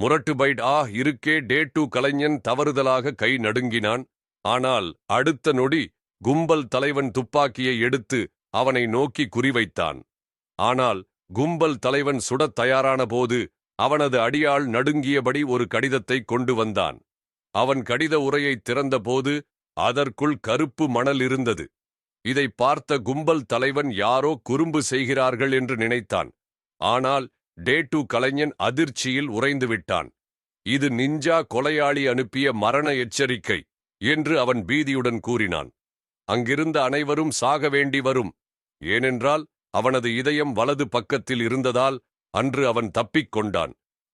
முரட்டு பைட் ஆ இருக்கே டே டூ கலைஞன் தவறுதலாக கை நடுங்கினான். ஆனால் அடுத்த நொடி கும்பல் தலைவன் துப்பாக்கியை எடுத்து அவனை நோக்கி குறிவைத்தான். ஆனால் கும்பல் தலைவன் சுடத் தயாரான போது அவனது அடியாள் நடுங்கியபடி ஒரு கடிதத்தை கொண்டு வந்தான். அவன் கடித உரையை திறந்தபோது அதற்குள் கருப்பு மணல் இருந்தது. இதை பார்த்த கும்பல் தலைவன் யாரோ குறும்பு செய்கிறார்கள் என்று நினைத்தான். ஆனால் டே டூ கலைஞன் அதிர்ச்சியில் உறைந்து விட்டான் இது நிஞ்சா கொலையாளி அனுப்பிய மரண எச்சரிக்கை என்று அவன் பீதியுடன் கூறினான். அங்கிருந்த அனைவரும் சாக வேண்டி வரும். ஏனென்றால் அவனது இதயம் வலது பக்கத்தில் இருந்ததால் அன்று அவன் தப்பிக் கொண்டான்.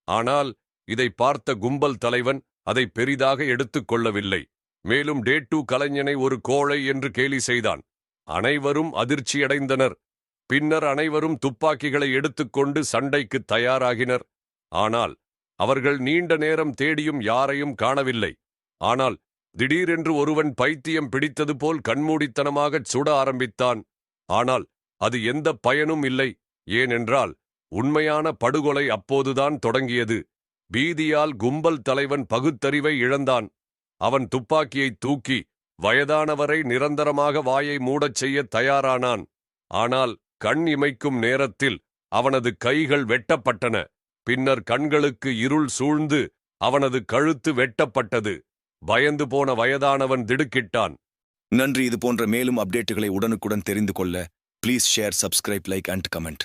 ஆனால் இதை பார்த்த கும்பல் தலைவன் அதை பெரிதாக எடுத்துக் கொள்ளவில்லை. மேலும் டே டூ கலைஞனை ஒரு கோழை என்று கேலி செய்தான். அனைவரும் அதிர்ச்சியடைந்தனர். பின்னர் அனைவரும் துப்பாக்கிகளை எடுத்துக்கொண்டு சண்டைக்கு தயாராகினர். ஆனால் அவர்கள் நீண்ட நேரம் தேடியும் யாரையும் காணவில்லை. ஆனால் திடீரென்று ஒருவன் பைத்தியம் பிடித்தது போல் கண்மூடித்தனமாகச் சுட ஆரம்பித்தான். ஆனால் அது எந்த பயனும் இல்லை. ஏனென்றால் உண்மையான படுகொலை அப்போதுதான் தொடங்கியது. பீதியால் கும்பல் தலைவன் பகுத்தறிவை இழந்தான். அவன் துப்பாக்கியைத் தூக்கி வயதானவரை நிரந்தரமாக வாயை மூடச் செய்யத் தயாரானான். ஆனால் கண் இமைக்கும் நேரத்தில் அவனது கைகள் வெட்டப்பட்டன. பின்னர் கண்களுக்கு இருள் சூழ்ந்து அவனது கழுத்து வெட்டப்பட்டது. பயந்து போன வயதானவன் திடுக்கிட்டான். நன்றி. இது போன்ற மேலும் அப்டேட்டுகளை உடனுக்குடன் தெரிந்து கொள்ள please share subscribe like and comment